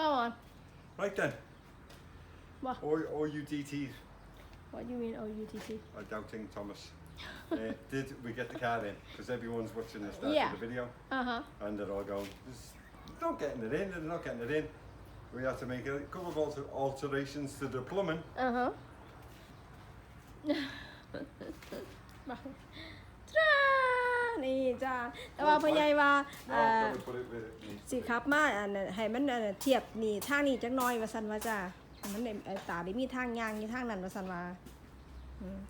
Go on. Right then. What? O OUDT. What do you mean OUDT? I doubting Thomas. uh, did we get the car in? Because everyone's watching the start yeah. of the video. Uh-huh. And they're all going, they're not getting it in, they're not getting it in. We had to make a couple of alter alterations to the plumbing. Uh-huh. right. นี่จ้าแต่ว่าพ่อใหญ่ว่าเอ่อ No, gotta put it where it needs สิ to be. ครับมาอันนั้นให้มันอันนั้นเทียบนี่ทางนี้จักหน้อยว่าซั่นว่าจ้าให้มันได้เอ่อตาได้มีทางย่างอยู่ทางนั้นว่าซั่นว่าอืม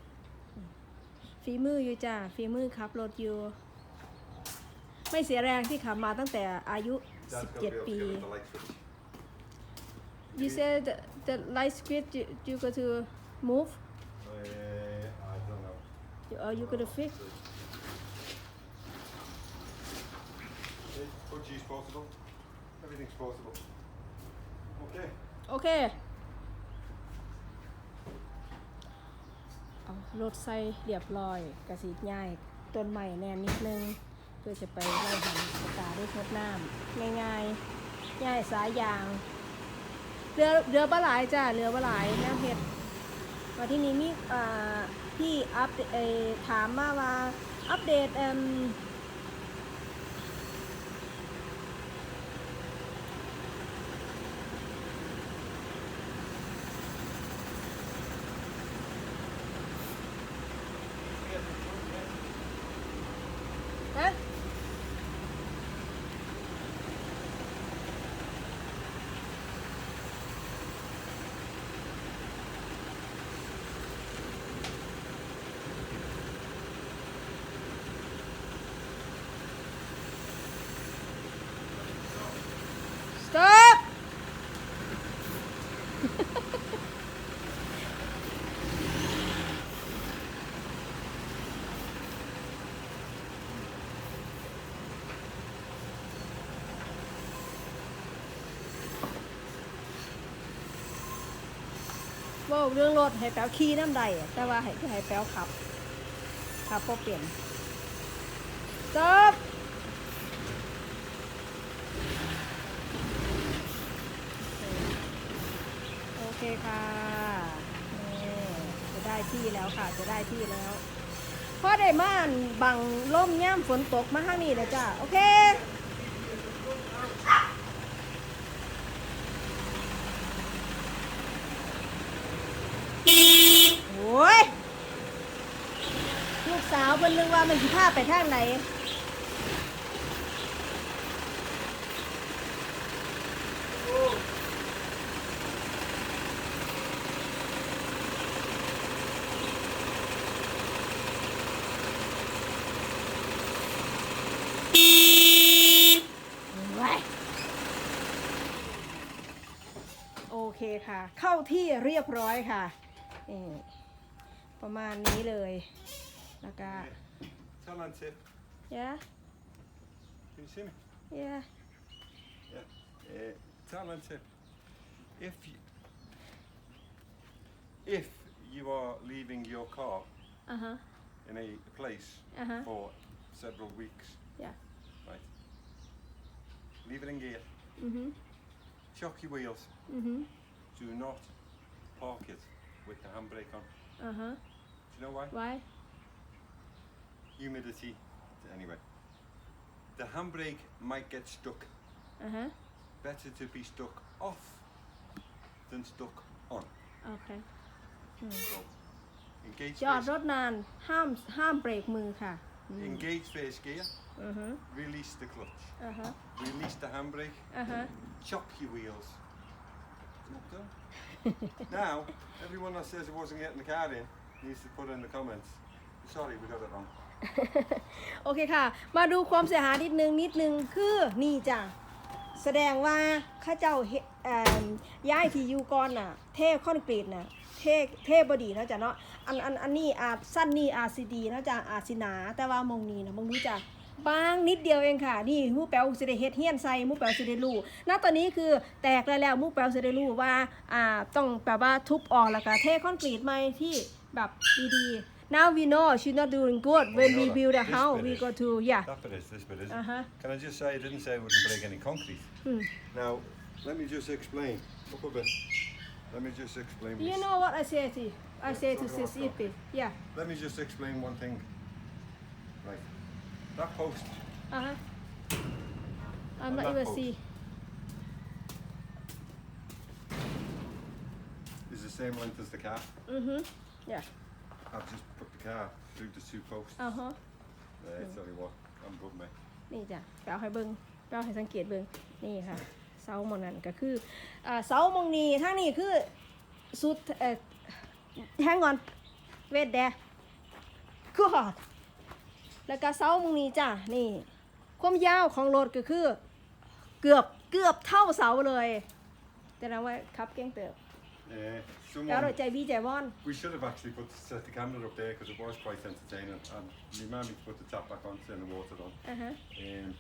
ฝีมืออยู่จ้าฝีมือขับรถอยู่ ไม่เสียแรงที่ขับมาตั้งแต่อายุ Dad's got to be able 17 to ปี get with the light switch. you said the, the light switch you, you go to move Uh, I don't know. You- or you go to fix possible. Everything's possible. Okay. โอเค เอารถใส่เรียบร้อยกระสีง่ายต้นใหม่แน่นนิดนึง เพื่อจะไปไล่หันสตาร์ด้ทดน้ำง่ายๆง่ายสายยาง เรือเรือปลาไหลายจ้าเรือปลาไหลายน้ำเห็ดว่าที่นี้มีอ่าพี่อัปเดเอ่อถามมาว่าอัปเดตเอ่ม ว่าเรื่องรถให้แป๊วขี่น้ำใดแต่ว่าให้ให้แป๊วขับขับพอเปลี่ยนจบโอเคค่ะจะได้ที่แล้วค่ะ จะได้ที่แล้วพอได้ม่านบังล่มย่ำฝนตกมาข้างนี้เลยจ้าโอเค โอ้ย ลูกสาวเพิ่นนึกว่ามันสิพาไปทางไหนไว้โอเคค่ะ เข้าที่เรียบร้อยค่ะ ประมาณนี้เลย แล้วก็ Tell Auntie. yeah Can you see me? yeah Yeah. Uh, tell Auntie. If you, if you are leaving your car อ่าฮะ in a place Uh-huh. for several weeks, yeah right? Leave it in gear. อือฮึ Chock your wheels. อือฮึ Do not park it with the handbrake on. อ่าฮะ Do you know why? why Humidity. Anyway, the handbrake might get stuck. อ่าฮะ Better to be stuck off than stuck on. โอเค So, engage จอด first, รถนานห้ามห้ามเบรกมือค่ะ engage first gear. อือฮึ Release the clutch. อ่าฮะ Release the handbrake. อ่าฮะ Chock your wheels. Not done. now, everyone that says it wasn't getting the car in needs to put in the comments. Sorry, we got it wrong. โอเคค่ะ มาดูความเสียหายนิดนึงนิดนึงคือนี่จ้ะแสดงว่าข้าเจ้าเฮเอิ่มย้ายที่อยู่ก่อนน่ะ เทคอนกรีตน่ะ เทเทบดีเนาะจ้ะเนาะอันอันอันนี้อาจสั้นนี่อาจสิดีเนาะจ้ะอาจสิหนาแต่ว่ามองนี้นะมองนี้จ้ะบางนิดเดียวเองค่ะ นี่มูแปวสิได้เฮ็ดเฮียนใส่มูแปวสิได้รู้ณตอนนี้คือแตกแล้วแล้วมูแปวสิได้รู้ว่าอ่าต้องแบบว่าทุบออกแล้วก็เทคอนกรีตใหม่ที่แบบดีๆ now we know she's not doing good when we build a This house bit we is- go to yeah That bit is, this bit isn't. Uh-huh. Can I just say, I didn't say it wouldn't break any concrete. Hmm. Now, let me just explain. Up a bit. Let me just explain. you this. know what I say to you I say to Talk about sis Ippy yeah Let me just explain one thing. Right. That post uh-huh I'm On not that even post. see is the same length as the car. mm-hmm yeah I've just put the car through the two posts. อ่าฮะ There, tell you what, I'm good, mate. นี่จ้ะแปลให้เบิงแปลให้สังเกตเบิงนี่ค่ะเสาหมองนั้นก็คืออ่าเสาหมองนี้ทางนี้คือสุดเอ่อแฮงก่อนเวทแดคือหอดแล้วก็เสาหมองนี้จ้ะนี่ ความยาวของรถก็คือ เกือบเกือบเท่าเสาเลยแต่นะว่าขับเก่งเติบ Eh, someone, We should have actually put set the camera up there because it was quite entertaining. And my to put the tap back on, turn the water on. Uh -huh. um,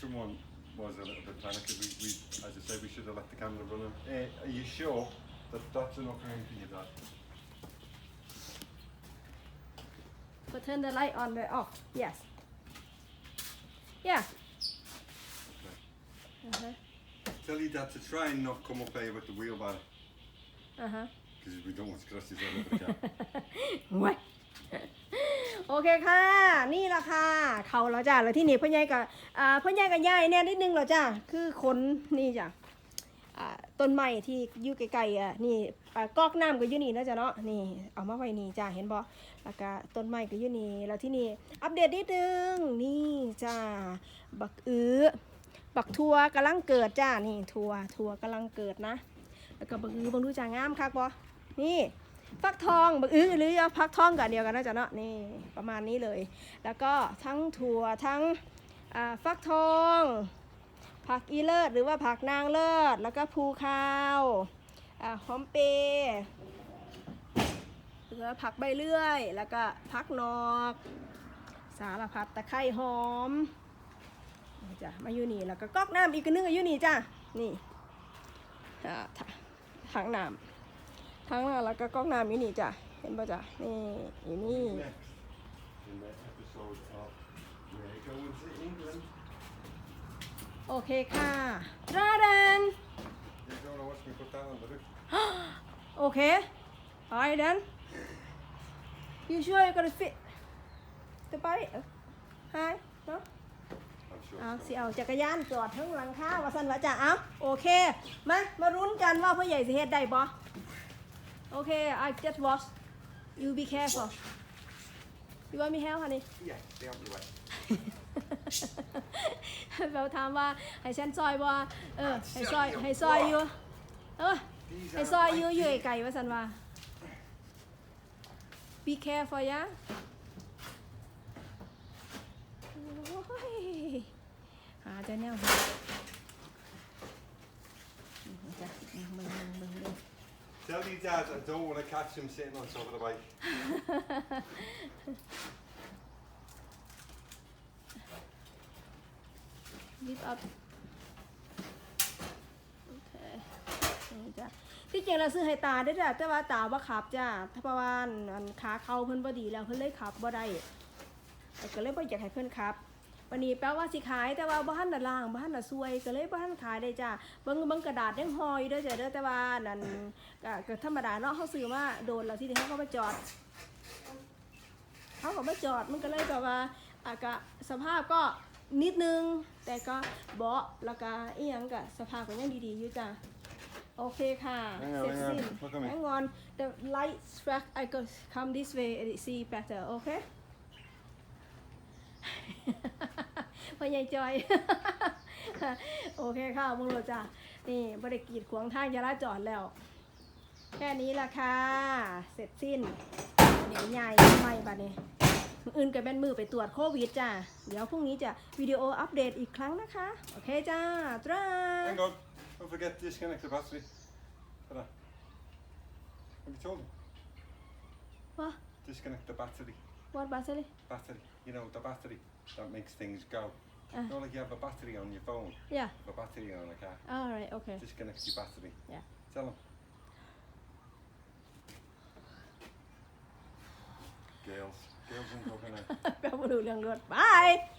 someone was a little bit panicked. We, we, as I said, we should have let the camera run. Uh, eh, are you sure that that's enough room for your dad? But turn the light on Oh off. Yes. Yeah. Tell your dad to try and not come up here with the wheelbarrow uh-huh because we don't want to scratch his head over the car. ไว้โอเคค่ะ นี่ละค่ะ เขาแล้วจ้ะแล้วที่นี่พ่อใหญ่กับอ่าพ่อใหญ่กับยายเนี่ยนิดนึงแล้วจ้ะคือคนนี่จ้ะอ่าต้นไม้ที่อยู่ไกลๆอะนี่อ่ากอกน้ำก็อยู่นี่นะจ๊ะเนาะนี่เอามาไว้นี่จ้ะเห็นบ่แล้วก็ต้นไม้ก็อยู่นี่แล้วที่นี่อัปเดตนิดนึงนี่จ้ะบักอื้อ บักทัวกำลังเกิดจ้ะนี่ทัวทัวกำลังเกิดนะ แล้วก็บักอื้อบังดูจ้างามคักบ่นี่ฟักทองบักอื้อหรือฟักทองกันเดียวกันนะจ๊ะเนาะ นี่ประมาณนี้เลย แล้วก็ทั้งถั่วทั้งฟักทองผักอีเลิศหรือว่าผักนางเลิศ แล้วก็ภูคาวอหอมเปรหรือผักใบเลื่อย แล้วก็ผักนอก สารพัดตะไคร้หอม จ้ะมาอยู่นี่แล้วก็ก๊อกน้ำอีกนึงก็อยู่นี่จ้ะนี่ถังน้ำถังน้ำแล้วก็ก๊อกน้ำอยู่นี่จ้ะเห็นป่ะจ้ะนี่อยู่นี่ โอเคค่ะราเดนโอเคไอเดน you sure you're gonna fit the bike hi no เอา it's สิเอาจักรยานจอดทั้งหลังคาว่าสันว่าจ้ะเอาโอเคมามารุ้นกันว่าพ่อใหญ่สิเฮ็ดได้บ่โอเค I just watch you be careful you want me help honey gonna- Yeah, stay out of the way. เราถามว่าให้ฉันซอยบ่เออให้ซอยให้ซอยอยู่เออ These ให้ are ซอยอยู่ my อยู่ feet. ไกลๆว่าสันว่า be careful ยะโอ้ยหา จะแนวหานี่จ้ะมึงมึงมึงมึงมึง Tell your dad I don't want to catch him sitting on top of the bike. lift up โอเคนี่จ้ะที่จริงเราซื้อให้ตาได้อจ้ะแต่ว่าตาบ่ขับจ้ะเพราะว่าอันขาเขาเพิ่นบ่ดีแล้วเพิ่นเลยขับบ่ได้แต่ก็เลยบ่อยากให้เพิ่นขับ วันนี้แปลว่าสิขายแต่ว่าบ้านน่ะล่างบ้านน่ะซวยก็เลยบ้านขายได้จ้ะเบิ่งเบิ่งกระดาษยังหอยเด้อจ้ะเด้อแต่ว่านั่นก็ก็ธรรมดาเนาะเฮาซื้อมาโดนแล้วทีนี้เฮาก็มาจอดเขาก็มาจอดมันก็เลยแบบว่าอากะสภาพก็นิดนึง แต่ก็เบาะแล้วก็อีหยังก็สภาพก็ยังดีๆอยู่จ้ะโอเคค่ะ Hang on, เสร็จ hang on. สิ้น Look at me. hang on the light track I go come this way and see better okay พ่อใหญ่จอย โอเคค่ะมึงรู้จ้ะนี่บริกีดขวางทางจราจรแล้ว แค่นี้ละค่ะ เสร็จสิ้นเดี๋ยวใหญ่ใหม่บัดนี้มืออื่นก็เป็นมือไปตรวจโควิดจ้ะเดี๋ยวพรุ่งนี้จะวิดีโออัปเดตอีกครั้งนะคะ โอเคจ้าตรา Hang on. Don't forget to disconnect the battery. Hold on. Have you told him? ว่า Disconnect the battery. วอดบัสเลย Battery. You know, the battery that makes things go. Uh. Not like you have a battery on your phone, yeah a battery on a car. alright okay Disconnect your battery. Yeah. Tell him. Girls. Girls and coconut. แ